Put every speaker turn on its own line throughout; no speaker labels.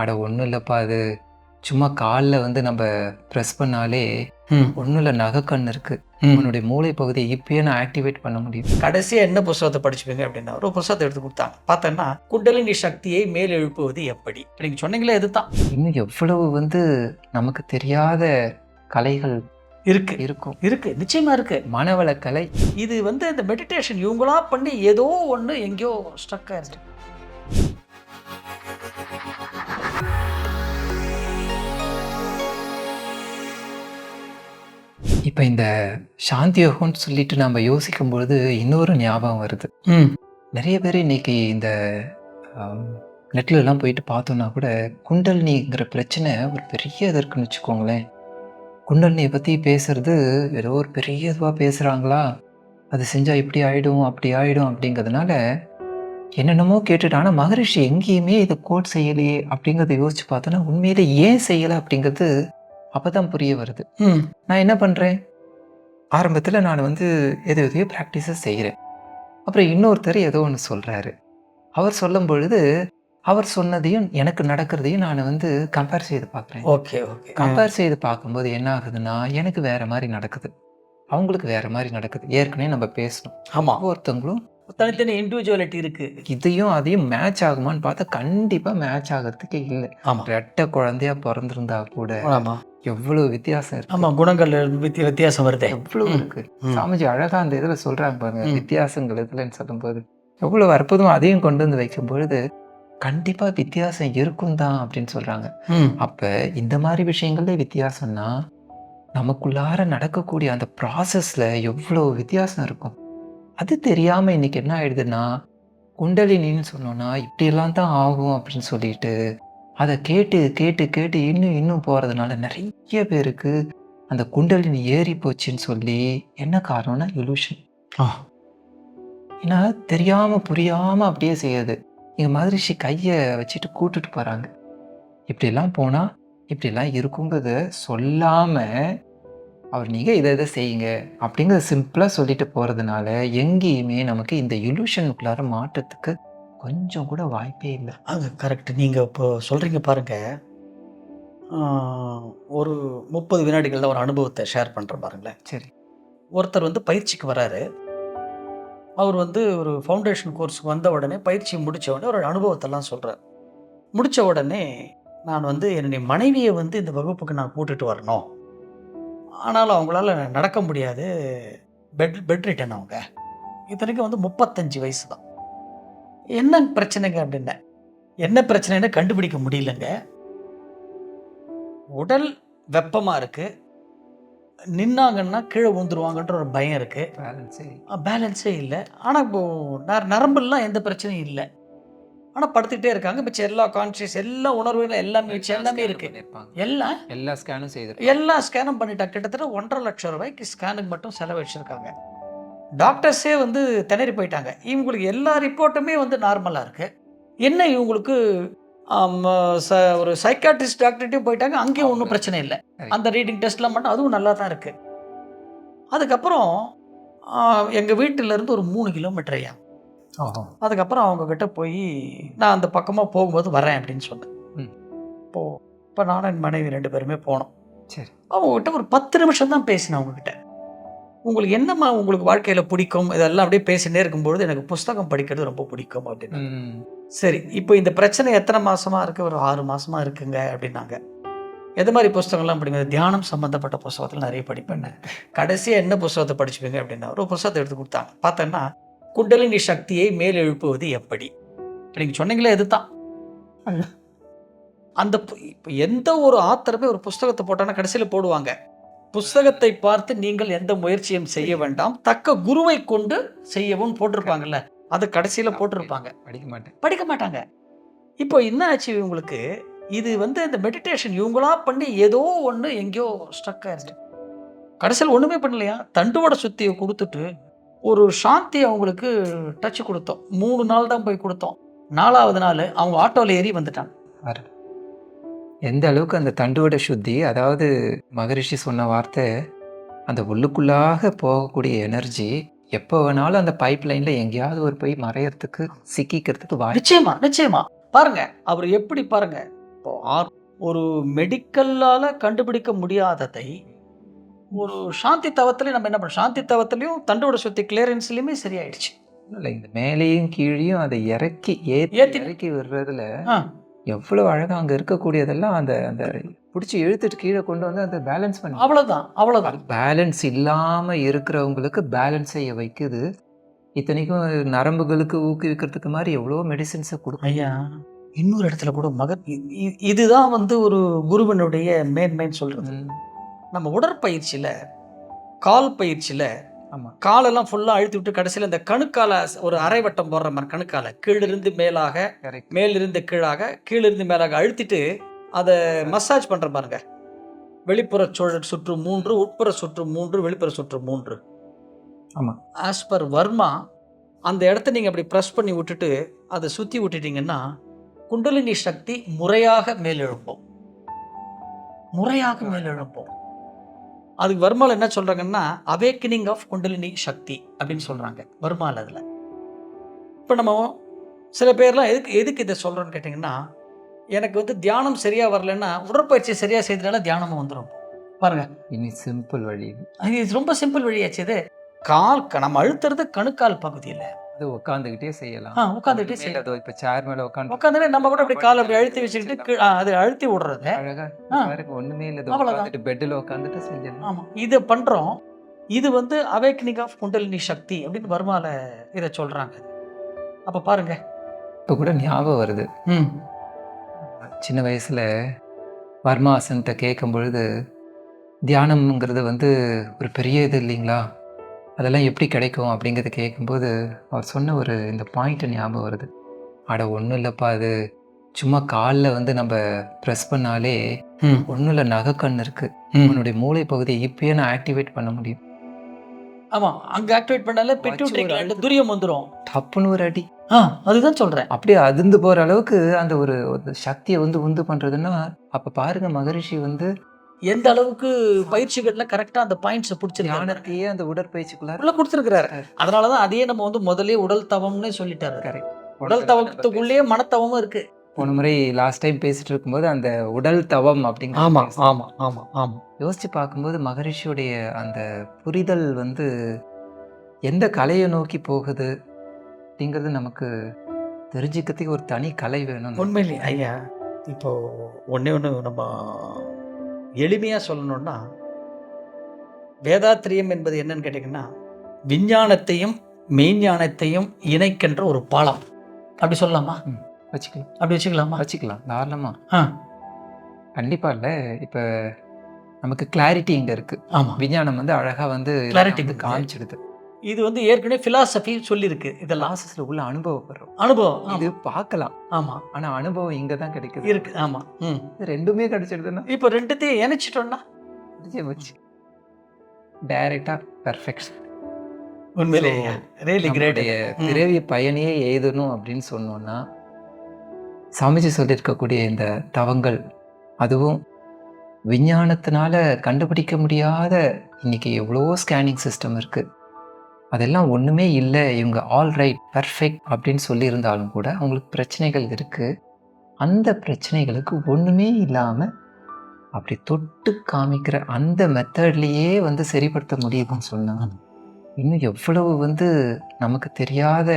அட ஒன்றும் இல்லைப்பா அது. சும்மா காலில் வந்து நம்ம ப்ரெஸ் பண்ணாலே ஒன்றும் இல்லை நகைக்கண் இருக்கு. உன்னுடைய மூளை பகுதியை இப்பயே நான் ஆக்டிவேட் பண்ண முடியும்.
கடைசியாக என்ன புஸ்தகத்தை படிச்சுப்பீங்க அப்படின்னா ஒரு புஸ்தகத்தை எடுத்து கொடுத்தாங்க. பார்த்தோன்னா குண்டலினி சக்தியை மேல் எழுப்புவது எப்படி நீங்கள் சொன்னீங்களே இதுதான்.
இன்னும் எவ்வளவு வந்து நமக்கு தெரியாத கலைகள்
இருக்கு.
இருக்கும்.
இருக்கு. நிச்சயமா இருக்கு.
மனவள கலை
இது வந்து இந்த மெடிடேஷன் இவங்களா பண்ணி ஏதோ ஒன்று எங்கேயோ ஸ்ட்ரக் ஆயிருக்கு.
இப்போ இந்த சாந்தி யோகம்னு சொல்லிட்டு நம்ம யோசிக்கும் பொழுது இன்னொரு ஞாபகம் வருது.
ம்.
நிறைய பேர் இன்னைக்கு இந்த நெட்ல எல்லாம் போயிட்டு பார்த்தோம்னா கூட குண்டலினிங்கிற பிரச்சனை ஒரு பெரிய இது இருக்குன்னு வச்சுக்கோங்களேன். குண்டலினியை பற்றி பேசுறது ஏதோ ஒரு பெரிய இதுவாக பேசுகிறாங்களா அது செஞ்சால் இப்படி ஆயிடும் அப்படி ஆயிடும் அப்படிங்கிறதுனால என்னென்னமோ கேட்டுட்டு ஆனால் மகரிஷி எங்கேயுமே இதை கோட் செய்யலையே அப்படிங்கிறத யோசிச்சு பார்த்தோன்னா உண்மையிலே ஏன் செய்யலை அப்படிங்கிறது அப்போ தான் புரிய வருது. நான் என்ன பண்ணுறேன் ஆரம்பத்தில் நான் வந்து எது எதையோ ப்ராக்டிஸஸ் செய்கிறேன் அப்புறம் இன்னொருத்தர் ஏதோ ஒன்று சொல்கிறாரு அவர் சொல்லும் பொழுது அவர் சொன்னதையும் எனக்கு நடக்கிறதையும் நான் வந்து கம்பேர் செய்து பார்க்குறேன்.
Okay okay.
கம்பேர் செய்து பார்க்கும்போது என்ன ஆகுதுன்னா எனக்கு வேற மாதிரி நடக்குது. அவங்களுக்கு வேற மாதிரி நடக்குது. ஏற்கனவே நம்ம பேசணும்
ஆமாம்
ஒருத்தவங்களும்
தனித்தனி இண்டிவிஜுவாலிட்டி இருக்கு.
இதையும் அதையும் மேட்ச் ஆகுமான்னு பார்த்தா கண்டிப்பாக மேட்ச் ஆகிறதுக்கே இல்லை.
ஆமாம்
ரெட்டை குழந்தையா பிறந்திருந்தா கூட
ஆமாம்
எவ்வளவு வித்தியாசம் இருக்கு
ஆமாம் குணங்கள் வித்திய வித்தியாசம் வருதே
எவ்வளவு
ம்.
இருக்கு. சாமிஜி அழகா அந்த இதுல சொல்றாங்க பாருங்க. வித்தியாசங்கள் இதுலன்னு சொல்லும்போது எவ்வளவு அற்புதம் அதையும் கொண்டு வந்து வைக்கும் பொழுது கண்டிப்பா வித்தியாசம் இருக்கும் தான் அப்படின்னு சொல்றாங்க
ம்
அப்ப இந்த மாதிரி விஷயங்கள்ல வித்தியாசம்னா நமக்குள்ளார நடக்கக்கூடிய அந்த ப்ராசஸ்ல எவ்வளவு வித்தியாசம் இருக்கும் அது தெரியாம இன்னைக்கு என்ன ஆயிடுதுன்னா குண்டலினின்னு சொன்னோம்னா இப்படியெல்லாம் தான் ஆகும் அப்படின்னு சொல்லிட்டு அதை கேட்டு கேட்டு கேட்டு இன்னும் இன்னும் போறதுனால நிறைய பேருக்கு அந்த குண்டலினி ஏறி போச்சுன்னு சொல்லி என்ன காரணம்னா இலூஷன். ஏன்னா தெரியாம புரியாம அப்படியே செய்யுது. எங்க மகரிஷி கையை வச்சுட்டு கூட்டுட்டு போறாங்க. இப்படிலாம் போனா இப்படிலாம் இருக்குங்கிறத சொல்லாம அவர் நீங்க இதை இதை செய்யுங்க அப்படிங்கிறத சிம்பிளா சொல்லிட்டு போறதுனால எங்கேயுமே நமக்கு இந்த இலூஷனுக்குள்ளார மாற்றத்துக்கு கொஞ்சம் கூட வாய்ப்பே இல்லை.
அது கரெக்ட் நீங்கள் இப்போ சொல்கிறீங்க பாருங்க. ஆ, ஒரு முப்பது வினாடிகளில் ஒரு அனுபவத்தை ஷேர் பண்ணுறேன் பாருங்களேன்.
சரி.
ஒருத்தர் வந்து பயிற்சிக்கு வராரு. அவர் வந்து ஒரு ஃபவுண்டேஷன் கோர்ஸுக்கு வந்த உடனே பயிற்சி முடித்த உடனே ஒரு அனுபவத்தெல்லாம் சொல்கிறார் முடித்த உடனே நான் வந்து என்னுடைய மனைவியை வந்து இந்த வகுப்புக்கு நான் கூட்டிட்டு வரணும். ஆனாலும் அவங்களால நடக்க முடியாது. பெட் பெட் ரிட்டன் அவங்க. இத்தனைக்கும் வந்து முப்பத்தஞ்சு வயசு தான். என்ன பிரச்சனைங்க அப்படின்ன என்ன பிரச்சனைன்னு கண்டுபிடிக்க முடியலங்க. உடல் வெப்பமாக இருக்குது நின்னாங்கன்னா கீழே விழுந்துருவாங்கன்ற ஒரு பயம் இருக்குது
பேலன்ஸே
பேலன்ஸே இல்லை. ஆனால் இப்போ நர நரம்புலாம் எந்த பிரச்சனையும் இல்லை. ஆனால் படுத்துக்கிட்டே இருக்காங்க. மிச்சம் எல்லா கான்சியஸ் எல்லா உணர்வுகளும் எல்லாமே மிச்சம் எல்லாமே இருக்குது எல்லாம்
எல்லா? ஸ்கேனும் செய்து
எல்லா ஸ்கேனும் பண்ணிட்டாங்க கிட்டத்தட்ட ஒன்றரை லட்சம் ரூபாய்க்கு ஸ்கேனுக்கு மட்டும் செலவழிச்சிருக்காங்க. டாக்டர்ஸே வந்து திணறி போயிட்டாங்க. இவங்களுக்கு எல்லா ரிப்போர்ட்டுமே வந்து நார்மலாக இருக்குது என்ன இவங்களுக்கு ச ஒரு சைக்காட்ரிஸ்ட் டாக்டர்கிட்டையும் போயிட்டாங்க. அங்கேயும் ஒன்றும் பிரச்சனை இல்லை. அந்த ரீடிங் டெஸ்ட்லாம் மட்டும் அதுவும் நல்லா தான் இருக்குது அதுக்கப்புறம் எங்கள் வீட்டிலேருந்து ஒரு மூணு கிலோமீட்டர் ஐயா. அதுக்கப்புறம் அவங்க கிட்ட போய் நான் அந்த பக்கமாக போகும்போது வரேன் அப்படின்னு சொன்னேன்.
ம்.
இப்போ இப்போ நானும் என் மனைவி ரெண்டு பேருமே போனோம்.
சரி.
அவங்ககிட்ட ஒரு பத்து நிமிஷம் தான் பேசினேன் அவங்ககிட்ட. உங்களுக்கு என்னம்மா உங்களுக்கு வாழ்க்கையில் பிடிக்கும்? இதெல்லாம் அப்படியே பேசினே இருக்கும்பொழுது எனக்கு புஸ்தகம் படிக்கிறது ரொம்ப பிடிக்கும் அப்படின்னு சரி இப்போ இந்த பிரச்சனை எத்தனை மாசமா இருக்கு? ஒரு ஆறு மாசமா இருக்குங்க அப்படின்னாங்க. எது மாதிரி புஸ்தகம்லாம் படிங்க தியானம் சம்மந்தப்பட்ட புஸ்தகத்தில் நிறைய படிப்பேன் கடைசியாக என்ன புஸ்தகத்தை படிச்சுப்பீங்க அப்படின்னா ஒரு புஸ்தகத்தை எடுத்து கொடுத்தாங்க. பார்த்தேன்னா குண்டலினி சக்தியை மேல் எழுப்புவது எப்படி? நீங்கள் சொன்னீங்களே இதுதான். அந்த பு- இப்ப எந்த ஒரு ஆத்தரமே ஒரு புஸ்தகத்தை போட்டானா கடைசியில் போடுவாங்க. புஸ்தகத்தை பார்த்து நீங்கள் எந்த முயற்சியும் செய்ய வேண்டாம். தக்க குருவை கொண்டு செய்யவும் போட்டிருப்பாங்கல்ல. அது கடைசியில் போட்டிருப்பாங்க.
படிக்க மாட்டேன்.
படிக்க மாட்டாங்க. இப்போ என்ன ஆச்சு இவங்களுக்கு? இது வந்து இந்த மெடிடேஷன் இவங்களா பண்ணி ஏதோ ஒன்று எங்கேயோ ஸ்டக் ஆயிருச்சு. கடைசியில் ஒன்றுமே பண்ணலையா? தண்டுவட சுத்தியை கொடுத்துட்டு ஒரு சாந்தி அவங்களுக்கு டச் கொடுத்தோம். மூணு நாள் தான் போய் கொடுத்தோம். நாலாவது நாள் அவங்க ஆட்டோவில் ஏறி வந்துட்டாங்க.
எந்த அளவுக்கு அந்த தண்டுவட சுத்தி அதாவது மகரிஷி சொன்ன வார்த்தை அந்த உள்ளுக்குள்ளாக போகக்கூடிய எனர்ஜி எப்போ வேணாலும் அந்த பைப் லைன்ல எங்கேயாவது ஒரு போய் மறையறதுக்கு சிக்கிக்கிறதுக்கு வாய்ப்பு
நிச்சயமா நிச்சயமா. பாருங்க அவர் எப்படி பாருங்க. இப்போ ஆர் ஒரு மெடிக்கல்லால் கண்டுபிடிக்க முடியாததை ஒரு சாந்தி தவத்திலே நம்ம என்ன பண்ணோம் சாந்தி தவத்திலையும் தண்டோட சுத்தி கிளியரன்ஸ்லையுமே சரியாயிடுச்சு.
இல்லை இந்த மேலேயும் கீழேயும் அதை இறக்கி ஏற்றி இறக்கி விடுறதுல எவ்வளோ அழகாக அங்கே இருக்கக்கூடியதெல்லாம் அந்த அந்த பிடிச்சி இழுத்துட்டு கீழே கொண்டு வந்து அதை பேலன்ஸ் பண்ணி
அவ்வளோதான் அவ்வளோதான்
பேலன்ஸ் இல்லாமல் இருக்கிறவங்களுக்கு பேலன்ஸ் செய்ய வைக்குது. இத்தனைக்கும் நரம்புகளுக்கு ஊக்குவிக்கிறதுக்கு மாதிரி எவ்வளோ மெடிசின்ஸை கொடுக்கும்.
ஐயா இன்னொரு இடத்துல கூட மகன் இதுதான் வந்து ஒரு குருவனுடைய மேன்மைன்னு சொல்றது.
ம்,
நம்ம உடற்பயிற்சியில் கால் பயிற்சியில் காலெல்லாம் ஃபுல்லாக அழுத்தி விட்டு கடைசியில் இந்த கணுக்கால ஒரு அரை வட்டம் போடுற மாதிரி கணுக்கால. கீழிருந்து மேலாக மேலிருந்து கீழாக கீழிருந்து மேலாக அழுத்திட்டு அதை மசாஜ் பண்ணுற பாருங்க. வெளிப்புற சூழல் சுற்று மூன்று உட்புற சுற்று மூன்று வெளிப்புற சுற்று மூன்று.
ஆமா.
ஆஸ் பர் வர்மா அந்த இடத்த நீங்கள் அப்படி ப்ரெஸ் பண்ணி விட்டுட்டு அதை சுற்றி விட்டுட்டீங்கன்னா குண்டலினி சக்தி முறையாக மேலெழுப்போம் முறையாக மேலெழுப்போம் அதுக்கு வர்மால என்ன சொல்கிறாங்கன்னா அவேக்கனிங் ஆஃப் குண்டலினி சக்தி அப்படின்னு சொல்கிறாங்க வர்மால அதில். இப்போ நம்ம சில பேர்லாம் எதுக்கு எதுக்கு இதை சொல்கிறோன்னு கேட்டிங்கன்னா எனக்கு வந்து தியானம் சரியாக வரலன்னா உடற்பயிற்சி சரியாக செய்தனால தியானமும் வந்துடும் பாருங்க.
இனி சிம்பிள் வழி. இது.
ரொம்ப சிம்பிள் வழியாச்சு இது. கால் நம்ம அழுத்துறது கணுக்கால் பகுதியில்.
அது உட்காந்துக்கிட்டே செய்யலாம்.
ஆ உட்காந்துட்டே
மேல
செய்யலாம்.
அதோ இப்ப சேர் மேல உட்காந்து
உட்காந்துட்டு நம்ம கூட அப்படி கால் அப்படி அழுத்தி வச்சுக்கிட்டு அது அழுத்தி விடுறது.
அழகா
ஆ.
பாருங்க ஒண்ணுமே இல்ல. உட்காந்துட்டு பெட்ல உட்காந்துட்டு செஞ்சிடலாம்.
ஆமாம் இதை பண்ணுறோம் இது வந்து அவேக்கனிங் ஆஃப் குண்டலினி சக்தி அப்படின்னு வருமால இதை சொல்கிறாங்க அப்போ பாருங்க.
இப்ப கூட ஞாபகம் வருது.
ம்.
சின்ன வயசுல வர்மாசனத்தை கேட்கும் பொழுது தியானம்ங்கிறது வந்து ஒரு பெரிய இது இல்லைங்களா? அதெல்லாம் எப்படி கிடைக்கும் அப்படிங்கிறத கேட்கும்போது அவர் சொன்ன ஒரு இந்த பாயிண்ட் ஞாபகம் வருது. அட ஒன்றும் இல்லைப்பா அது. சும்மா காலில் வந்து நம்ம ப்ரெஸ் பண்ணாலே ஒன்றும் இல்லை நகைக்கண் இருக்கு.
ம்.
உன்னுடைய மூளை பகுதியை இப்பயே நான் ஆக்டிவேட் பண்ண முடியும்.
ஆமாம் அங்கே ஆக்டிவேட் பண்ணால gland துரியம் வந்துடும்
டப்புன்னு ஒரு அடி.
ஆ அதுதான் சொல்கிறேன்
அப்படியே அதிர்ந்து போற அளவுக்கு அந்த ஒரு ஒரு சக்தியை வந்து உந்து பண்றதுன்னா அப்ப பாருங்க மகரிஷி வந்து
எந்த அளவுக்கு பயிற்சிகள்ல கரெக்டாக அந்த பாயிண்ட்ஸை பிடிச்சிருக்காங்க?
ஞானத்தையே அந்த உடற்பயிற்சிக்குள்ளார
உள்ள கொடுத்துருக்கிறாரு. அதனால தான் அதையே நம்ம வந்து முதலே உடல் தவம்னு சொல்லிட்டாரு.
Correct.
உடல் தவத்துக்குள்ளேயே மனத்தவமும் இருக்கு.
போன முறை லாஸ்ட் டைம் பேசிட்டு இருக்கும்போது அந்த உடல் தவம் அப்படிங்கிற
ஆமா
பேசினோம்.
ஆமா ஆமா ஆமா.
யோசிச்சு பார்க்கும்போது மகரிஷியுடைய அந்த புரிதல் வந்து எந்த கலையை நோக்கி போகுது அப்படிங்கிறது நமக்கு தெரிஞ்சுக்கிறதுக்கு ஒரு தனி கலை வேணும்
உண்மையிலே ஐயா இப்போ ஒண்ணே ஒன்று நம்ம எளிமையாக சொல்லணும்னா வேதாத்திரியம் என்பது என்னன்னு கேட்டிங்கன்னா விஞ்ஞானத்தையும் மெய்ஞானத்தையும் இணைக்கின்ற ஒரு பாலம். அப்படி சொல்லலாமா?
வச்சுக்கலாம்.
அப்படி வச்சுக்கலாமா?
வச்சுக்கலாம் தாராளமா.
ஆ.
கண்டிப்பா இல்ல இப்ப நமக்கு கிளாரிட்டி இங்க இருக்கு.
ஆமா.
விஞ்ஞானம் வந்து அழகா வந்து
கொடுக்குது.
காமிச்சிடுது.
இது வந்து ஏற்கனவே ஃபிலாசபி சொல்லியிருக்கு இதெல்லாம்.
லாசஸ்ல உள்ள அனுபவப்படுறோம்.
அனுபவம்.
இது பார்க்கலாம்.
ஆமா.
ஆனா அனுபவம் இங்க தான் கிடைக்குது.
இருக்கு ஆமா. ம்.
ரெண்டுமே கிடைச்சிடுதுன்னா?
இப்போ ரெண்டுத்தையும் இணைச்சிட்டோம்னா?
முடிஞ்சே போச்சு டைரக்டா பெர்ஃபெக்ட்
உண்மையிலே ரியலி கிரேட்
நம்மளுடைய பிறவி பயனையே எழுதணும் அப்படின்னு சொன்னோம்னா சாமிஜி சொல்லியிருக்கக்கூடிய இந்த தவங்கள் அதுவும் விஞ்ஞானத்தினால கண்டுபிடிக்க முடியாத இன்னைக்கு எவ்வளோ ஸ்கேனிங் சிஸ்டம் இருக்கு. அதெல்லாம் ஒன்றுமே இல்லை இவங்க ஆல் ரைட் பர்ஃபெக்ட் அப்படின்னு சொல்லியிருந்தாலும் கூட அவங்களுக்கு பிரச்சனைகள் இருக்கு. அந்த பிரச்சனைகளுக்கு ஒன்றுமே இல்லாமல் அப்படி தொட்டு காமிக்கிற அந்த மெத்தட்லேயே வந்து சரிப்படுத்த முடியுதுன்னு சொன்னாங்க இன்னும் எவ்வளவு வந்து நமக்கு தெரியாத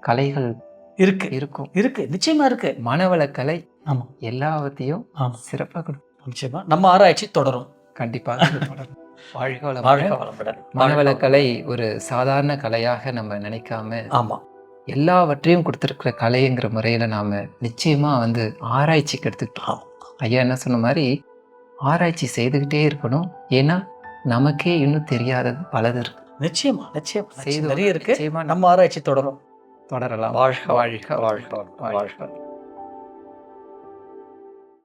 கலைகள்
இருக்கு.
இருக்கும்.
இருக்கு. நிச்சயமா இருக்கு.
மனவள கலை
ஆமா.
எல்லாவற்றையும் சிறப்பாக கொடுக்கும்.
நிச்சயமா. நம்ம ஆராய்ச்சி தொடரும்.
கண்டிப்பாக தொடரும். வாழ்க வளமுடன்.
வாழ்க வளமுடன்.
மனவள கலை ஒரு சாதாரண கலையாக நம்ம நினைக்காம
ஆமா.
எல்லாவற்றையும் கொடுத்துருக்கிற கலைங்கிற முறையில் நாம் நிச்சயமாக வந்து ஆராய்ச்சிக்கு எடுத்துக்கிட்டோம் ஐயா என்ன சொன்ன மாதிரி ஆராய்ச்சி செய்துக்கிட்டே இருக்கணும். ஏன்னா நமக்கே இன்னும் தெரியாதது பலது இருக்கு.
நிச்சயமா நிச்சயமா நிறைய இருக்கு.
நம்ம
ஆராய்ச்சி தொடரும்.
தொடரலாம். வாழ்க
வாழ்க
வாழ்க
வாழ்க.